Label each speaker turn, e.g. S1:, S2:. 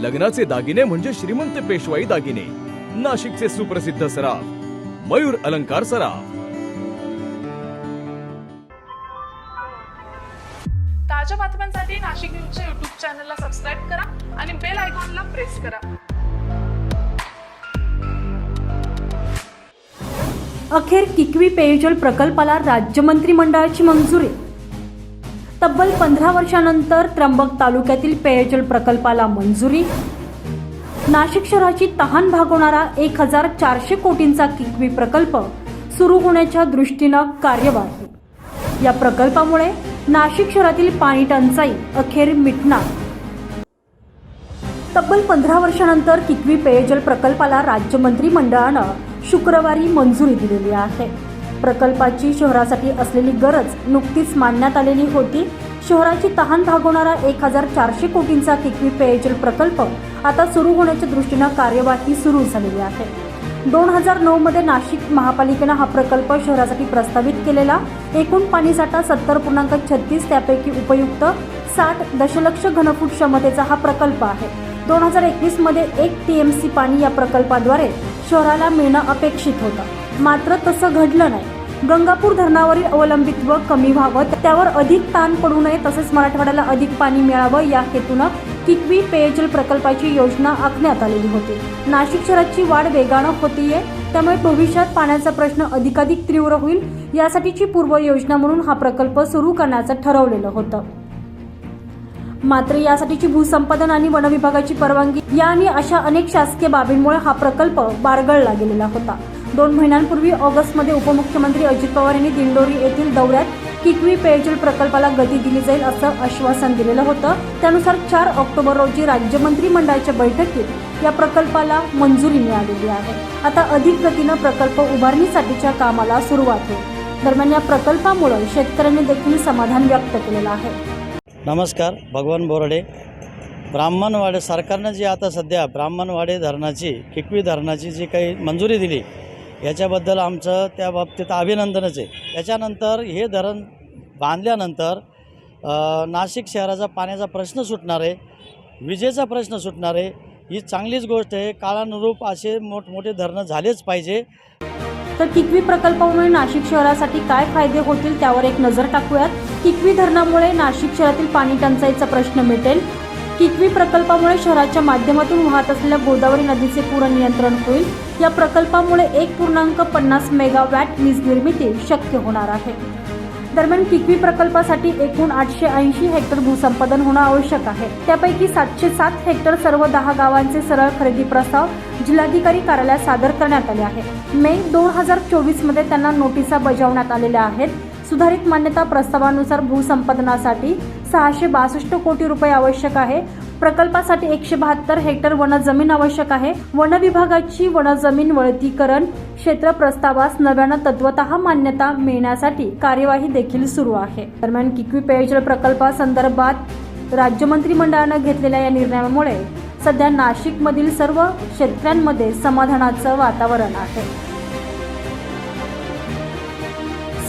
S1: लग्नाचे दागिने म्हणजे श्रीमंत पेशवाई दागिने. नाशिकचे सुप्रसिद्ध सराफ मयूर अलंकार सराफ.
S2: ताज्या बातम्यांसाठी नाशिक न्यूजच्या युट्यूब चॅनलला सबस्क्राईब करा आणि बेल आयकॉनला प्रेस करा.
S3: अखेर किकवी पेयजल प्रकल्पाला राज्य मंत्रिमंडळाची मंजुरी. तब्बल पंधरा वर्षानंतर त्र्यंबक तालुक्यातील पेयजल प्रकल्पाला मंजुरी. नाशिक शहराची तहान भागवणारा एक हजार चारशे कोटींचा किकवी प्रकल्प सुरू होण्याच्या दृष्टीनं कार्यवाही. या प्रकल्पामुळे नाशिक शहरातील पाणी टंचाई अखेर मिटणार. तब्बल पंधरा वर्षानंतर किकवी पेयजल प्रकल्पाला राज्य मंत्रिमंडळानं शुक्रवारी मंजुरी दिलेली आहे. प्रकल्पाची शहरासाठी असलेली गरज नुकतीच मांडण्यात आलेली होती. शहराची तहान भागवणारा एक हजार चारशे कोटींचा किकवी पेयजल प्रकल्प आता सुरू होण्याच्या दृष्टीनं कार्यवाही सुरू झालेली आहे. दोन हजार नऊ मध्ये नाशिक महापालिकेनं हा प्रकल्प शहरासाठी प्रस्तावित केलेला. एकूण पाणीसाठा सत्तर पूर्णांक छत्तीस त्यापैकी उपयुक्त साठ दशलक्ष घनफूट क्षमतेचा हा प्रकल्प आहे. दोन हजार एकवीसमध्ये एक टीएमसी पाणी या प्रकल्पाद्वारे शहराला मिळणं अपेक्षित होतं. मात्र तसं घडलं नाही. गंगापूर धरणावरील अवलंबित्व कमी व्हावं त्यावर अधिक ताण पडू नये तसेच मराठवाड्याला अधिक पाणी मिळावं या हेतूनं किकवी पेयजल प्रकल्पाची योजना आखण्यात आलेली होती. नाशिक शहराची वाढ वेगानं होतीये त्यामुळे भविष्यात पाण्याचा प्रश्न अधिकाधिक तीव्र होईल यासाठीची पूर्व योजना म्हणून हा प्रकल्प सुरू करण्याचं ठरवलेलं होतं. मात्र यासाठीची भूसंपादन आणि वनविभागाची परवानगी या आणि अशा अनेक शासकीय बाबींमुळे हा प्रकल्प बारगळला गेलेला होता. दोन महिन्यांपूर्वी ऑगस्टमध्ये उपमुख्यमंत्री अजित पवार यांनी दिंडोरी येथील दौऱ्यात किकवी पेयजल प्रकल्पाला गती दिली जाईल असं आश्वासन दिलेलं होतं. त्यानुसार चार ऑक्टोबर रोजी राज्य मंत्रिमंडळाच्या बैठकीत या प्रकल्पाला मंजुरी मिळालेली आहे. आता अधिक गतीनं प्रकल्प उभारणीसाठीच्या कामाला सुरुवात होईल. दरम्यान या प्रकल्पामुळे शेतकऱ्यांनी देखील समाधान व्यक्त केलेलं आहे.
S4: नमस्कार भगवान बोराडे. ब्राह्मणवाडे सरकारनं जी आता सध्या ब्राह्मणवाडे धरणाची किकवी धरणाची जी काही मंजुरी दिली याच्याबद्दल आमचं त्या बाबतीत अभिनंदनच आहे. त्याच्यानंतर हे धरण बांधल्यानंतर नाशिक शहराचा पाण्याचा प्रश्न सुटणार आहे विजेचा प्रश्न सुटणार आहे. ही चांगलीच गोष्ट आहे. काळानुरूप असे मोठमोठे धरणं झालेच पाहिजे.
S3: तर किकवी प्रकल्पामुळे नाशिक शहरासाठी काय फायदे होतील त्यावर एक नजर टाकूयात. किकवी धरणामुळे नाशिक शहरातील पाणी टंचाईचा प्रश्न मिटेल. किकवी प्रकल्पामुळे शहराच्या माध्यमातून वाहत असलेल्या गोदावरी नदीचे पूर्ण नियंत्रण होईल. या प्रकल्पामुळे एक पूर्णांक पन्नास मेगावॅट वीज निर्मिती शक्य होणार आहे. दरम्यान किकवी प्रकल्पासाठी एकूण आठशे ऐंशी हेक्टर भूसंपादन होणं आवश्यक आहे. त्यापैकी सातशे सात हेक्टर सर्व दहा गावांचे सरळ खरेदी प्रस्ताव जिल्हाधिकारी कार्यालयात सादर करण्यात आले आहे मे दोन हजार चोवीसमध्ये त्यांना नोटिसा बजावण्यात आलेल्या आहेत. सुधारित मान्यता प्रस्तावानुसार भूसंपादनासाठी सहाशे बासष्ट कोटी रुपये आवश्यक आहे. प्रकल्पासाठी एकशे बहात्तर हेक्टर वन जमीन आवश्यक आहे. वन विभागाची वन जमीन वळतीकरण क्षेत्र प्रस्तावास नव्यानं तत्वत मान्यता मिळण्यासाठी कार्यवाही देखील सुरू आहे. दरम्यान किकवी पेयजल प्रकल्पासंदर्भात राज्य मंत्रिमंडळानं घेतलेल्या या निर्णयामुळे सध्या नाशिकमधील सर्व शेतकऱ्यांमध्ये समाधानाचं वातावरण आहे.